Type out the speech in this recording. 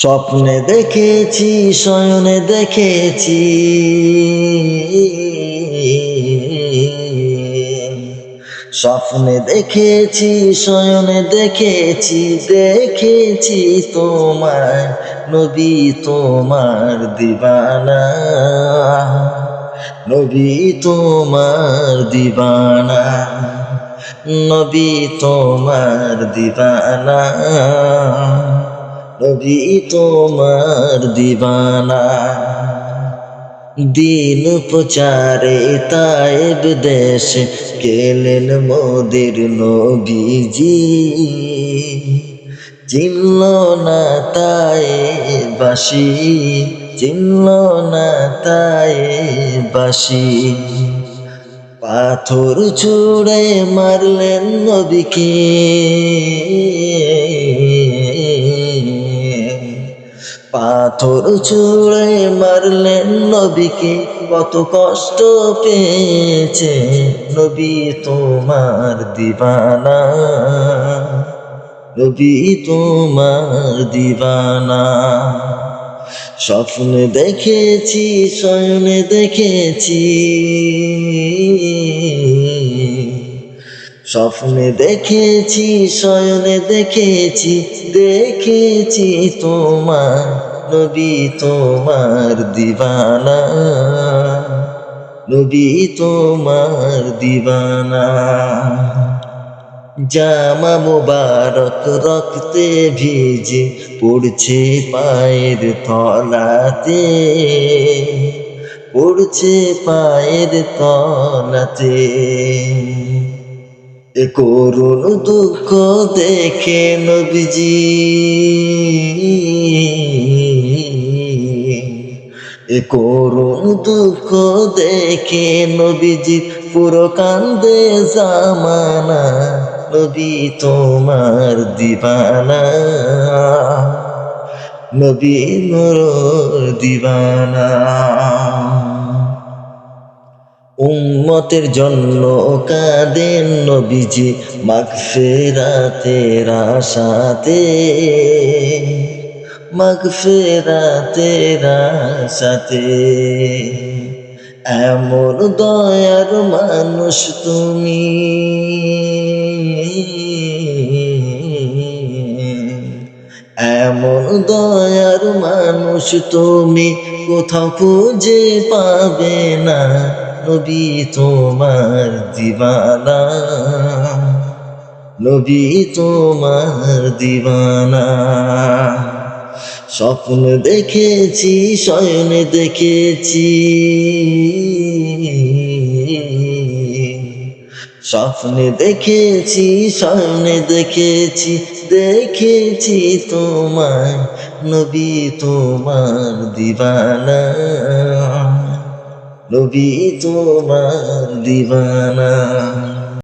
স্বপ্নে দেখেছি, শয়নে দেখেছি। স্বপ্নে দেখেছি, শয়নে দেখেছি দেখেছি তোমার নবী, তোমার দিবানা। নবী, তোমার দিবানা। নবী, তোমার দিবানা। নবী তোমার দিবানা। দিন প্রচারে তাইব দেশ গেলেন মোদের নবীজি। চিনল না তাই বাসি চিনল না তাই বাসি পাথর ছুড়ে মারলেন নবীকে। পাথর ছুড়ে মারলেন নবীকে, কত কষ্ট পেয়েছে নবী তোমার দিবানা। নবী তোমার দিবানা। স্বপ্নে দেখেছি, শয়নে দেখেছি। স্বপ্নে দেখেছি, শয়নে দেখেছি দেখেছি তোমার নবী তোমার দিবানা, নবী তোমার দিবানা। জামা মুবারক রক্তে ভিজে পড়ছে পায়ের তলাতে, পড়ছে পায়ের তলাতে। এ করুণ দুঃখ দেখে নবীজি এ দুঃখ দেখে নবীজি পুরো কান্দে জামানা। নবী তোমার দিবানা। নবী মোর দিবানা। উম্মতের জন্য কাঁদেন নবীজি মাগফিরাতের আশাতে। মাগফিরাতের সাথে। এমন দয়ার মানুষ তুমি। এমন দয়ার মানুষ তুমি। কোথাও খুঁজে পাবে না নবী তোমার দিবানা। নবী তোমার দিবানা। স্বপ্ন দেখেছি শয়ন দেখেছি। স্বপ্নে দেখেছি শয়নে দেখেছি দেখেছি তোমার নবী, তোমার দিবানা। নবী, তোমার দিবানা।